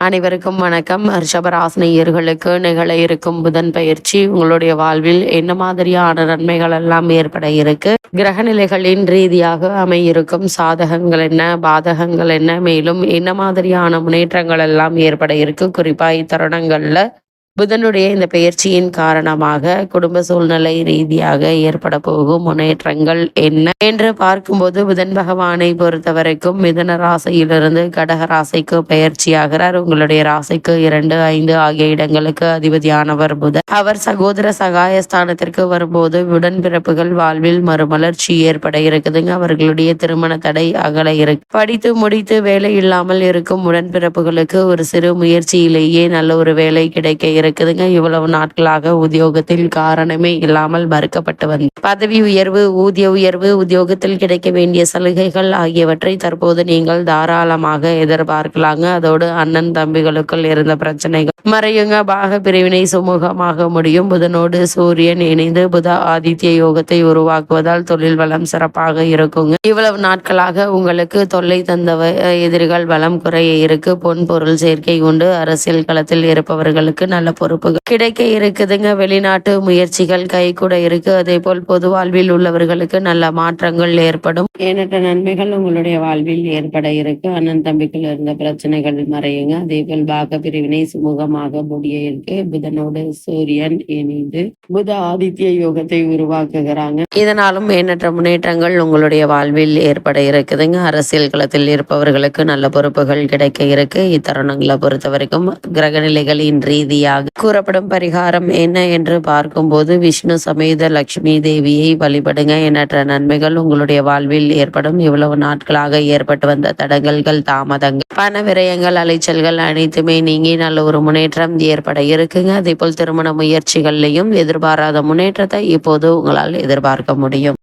அனைவருக்கும் வணக்கம். ரிஷபராசினியர்களுக்கு நிகழ இருக்கும் புதன் பயிற்சி உங்களுடைய வாழ்வில் என்ன மாதிரியான நன்மைகள் எல்லாம் ஏற்பட இருக்கு? கிரக நிலைகளின் ரீதியாக அமையிருக்கும் சாதகங்கள் என்ன? பாதகங்கள் என்ன? மேலும் என்ன மாதிரியான முன்னேற்றங்கள் எல்லாம் ஏற்பட இருக்கு? குறிப்பா இத்தருணங்கள்ல புதனுடைய இந்த பெயர்ச்சியின் காரணமாக குடும்ப சூழ்நிலை ரீதியாக ஏற்பட போகும். முன்னேற்றங்கள் என்ன என்று பார்க்கும்போது புதன் பகவானை பொறுத்த வரைக்கும் மிதன ராசியிலிருந்து கடக ராசிக்கு பயிற்சியாகிறார் உங்களுடைய ராசிக்கு இரண்டு ஐந்து ஆகிய இடங்களுக்கு அதிபதியானவர் புதன். அவர் சகோதர சகாயஸ்தானத்திற்கு வரும்போது உடன்பிறப்புகள் வாழ்வில் மறுமலர்ச்சி ஏற்பட இருக்குதுங்க. அவர்களுடைய திருமண தடை அகல இருக்கு. படித்து முடித்து வேலை இல்லாமல் இருக்கும் உடன்பிறப்புகளுக்கு ஒரு சிறு முயற்சியிலேயே நல்ல ஒரு வேலை கிடைக்க இருக்குதுங்க. இவ்வளவு நாட்களாக உத்தியோகத்தில் காரணமே இல்லாமல் மறுக்கப்பட்டு வந்து பதவி உயர்வு ஊதிய உயர்வு உத்தியோகத்தில் கிடைக்க வேண்டிய சலுகைகள் ஆகியவற்றை தற்போது நீங்கள் தாராளமாக எதிர்பார்க்கலாங்க. அதோடு அண்ணன் தம்பிகளுக்குள் இருந்த பிரச்சனைகள் மறையுங்க. பாக பிரிவினை சுமூகமாக முடியும். புதனோடு சூரியன் இணைந்து புத ஆதித்ய யோகத்தை உருவாக்குவதால் தொழில் வளம் சிறப்பாக இருக்குங்க. இவ்வளவு நாட்களாக உங்களுக்கு தொல்லை தந்தவ எதிரிகள் வளம் குறைய இருக்கு. பொன் பொருள் சேர்க்கை உண்டு. அரசியல் களத்தில் இருப்பவர்களுக்கு நல்ல பொறுப்புகள் கிடைக்க இருக்குதுங்க. வெளிநாட்டு முயற்சிகள் கை கூட இருக்கு. அதே போல் பொது வாழ்வில் உள்ளவர்களுக்கு நல்ல மாற்றங்கள் ஏற்படும். எண்ணற்ற நன்மைகள் உங்களுடைய வாழ்வில் ஏற்பட இருக்கு. அண்ணன் தம்பிக்குள் இருந்த பிரச்சனைகள் மறையுங்க. அதே போல் பாக பிரிவினை சுமூகமாக முடிய இருக்கு. புதனோடு சூரியன் இணைந்து புத ஆதித்ய யோகத்தை உருவாக்குகிறாங்க. இதனாலும் எண்ணற்ற முன்னேற்றங்கள் உங்களுடைய வாழ்வில் ஏற்பட இருக்குதுங்க. அரசியல் களத்தில் இருப்பவர்களுக்கு நல்ல பொறுப்புகள் கிடைக்க இருக்கு. இத்தருணங்களை பொறுத்த வரைக்கும் கிரகநிலைகளின் ரீதியாக கூறப்படும் பரிகாரம் என்ன என்று பார்க்கும்போது விஷ்ணு சமேத லட்சுமி தேவியை வழிபடுங்க எண்ணற்ற நன்மைகள் உங்களுடைய வாழ்வில் ஏற்படும். இவ்வளவு நாட்களாக ஏற்பட்டு வந்த தடங்கல்கள் தாமதங்கள் பண விரயங்கள் அலைச்சல்கள் அனைத்துமே நீங்கி நல்ல ஒரு முன்னேற்றம் ஏற்பட இருக்குங்க. அதே போல் திருமண முயற்சிகள்லையும் எதிர்பாராத முன்னேற்றத்தை இப்போது உங்களால் எதிர்பார்க்க முடியும்.